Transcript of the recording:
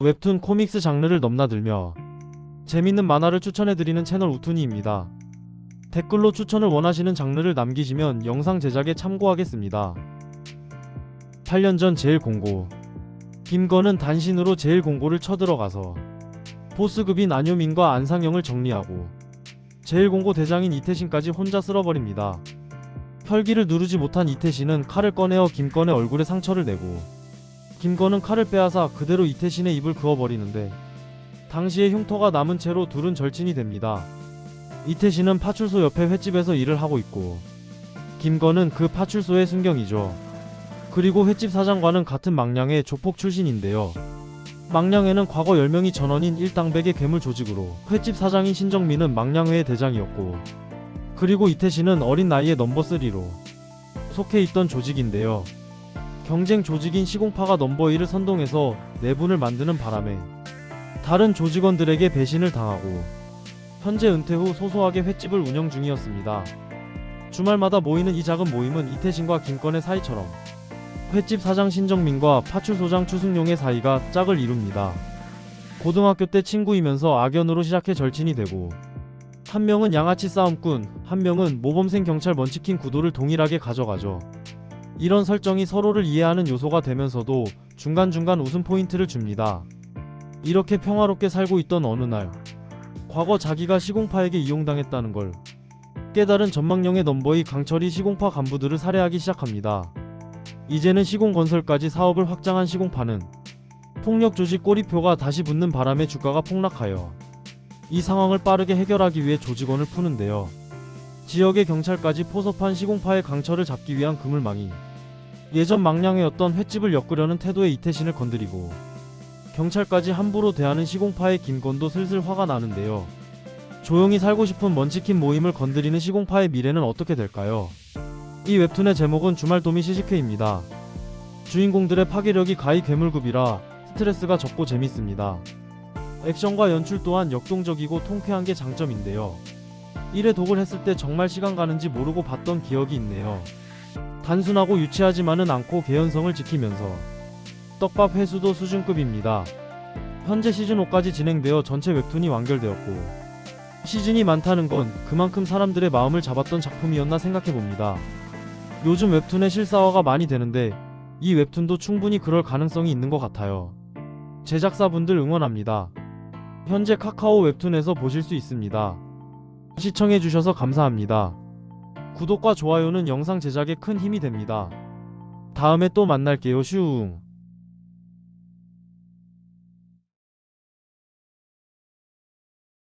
웹툰 코믹스 장르를 넘나들며 재밌는 만화를 추천해드리는 채널 우툰이입니다. 댓글로 추천을 원하시는 장르를 남기시면 영상 제작에 참고하겠습니다. 8년 전 제일공고 김건은 단신으로 제일공고를 쳐들어가서 보스급인 안효민과 안상영을 정리하고 제일공고 대장인 이태신까지 혼자 쓸어버립니다. 혈기를 누르지 못한 이태신은 칼을 꺼내어 김건의 얼굴에 상처를 내고 김건은 칼을 빼앗아 그대로 이태신의 입을 그어버리는데 당시에 흉터가 남은 채로 둘은 절친이 됩니다. 이태신은 파출소 옆에 횟집에서 일을 하고 있고 김건은 그 파출소의 순경이죠. 그리고 횟집 사장과는 같은 망량의 조폭 출신인데요. 망량회는 과거 10명이 전원인 일당백의 괴물 조직으로 횟집 사장인 신정민은 망량회의 대장이었고 그리고 이태신은 어린 나이에 넘버3로 속해 있던 조직인데요. 경쟁 조직인 시공파가 넘버 1을 선동해서 내분을 만드는 바람에 다른 조직원들에게 배신을 당하고 현재 은퇴 후 소소하게 횟집을 운영 중이었습니다. 주말마다 모이는 이 작은 모임은 이태신과 김건의 사이처럼 횟집 사장 신정민과 파출소장 추승용의 사이가 짝을 이룹니다. 고등학교 때 친구이면서 악연으로 시작해 절친이 되고 한 명은 양아치 싸움꾼, 한 명은 모범생 경찰 먼치킨 구도를 동일하게 가져가죠. 이런 설정이 서로를 이해하는 요소가 되면서도 중간중간 웃음 포인트를 줍니다. 이렇게 평화롭게 살고 있던 어느 날, 과거 자기가 시공파에게 이용당했다는 걸 깨달은 전망령의 넘버이 강철이 시공파 간부들을 살해하기 시작합니다. 이제는 시공건설까지 사업을 확장한 시공파는 폭력 조직 꼬리표가 다시 붙는 바람에 주가가 폭락하여 이 상황을 빠르게 해결하기 위해 조직원을 푸는데요. 지역의 경찰까지 포섭한 시공파의 강철을 잡기 위한 그물망이 예전 망량회였던 횟집을 엮으려는 태도의 이태신을 건드리고 경찰까지 함부로 대하는 시공파의 김건도 슬슬 화가 나는데요. 조용히 살고 싶은 먼치킨 모임을 건드리는 시공파의 미래는 어떻게 될까요? 이 웹툰의 제목은 주말도미 시식회입니다. 주인공들의 파괴력이 가히 괴물급이라 스트레스가 적고 재밌습니다. 액션과 연출 또한 역동적이고 통쾌한 게 장점인데요. 1회 독을 했을 때 정말 시간 가는지 모르고 봤던 기억이 있네요. 단순하고 유치하지만은 않고 개연성을 지키면서 떡밥 회수도 수준급입니다. 현재 시즌 5까지 진행되어 전체 웹툰이 완결되었고 시즌이 많다는 건 그만큼 사람들의 마음을 잡았던 작품이었나 생각해봅니다. 요즘 웹툰의 실사화가 많이 되는데 이 웹툰도 충분히 그럴 가능성이 있는 것 같아요. 제작사분들 응원합니다. 현재 카카오 웹툰에서 보실 수 있습니다. 시청해주셔서 감사합니다. 구독과 좋아요는 영상 제작에 큰 힘이 됩니다. 다음에 또 만날게요 슈웅.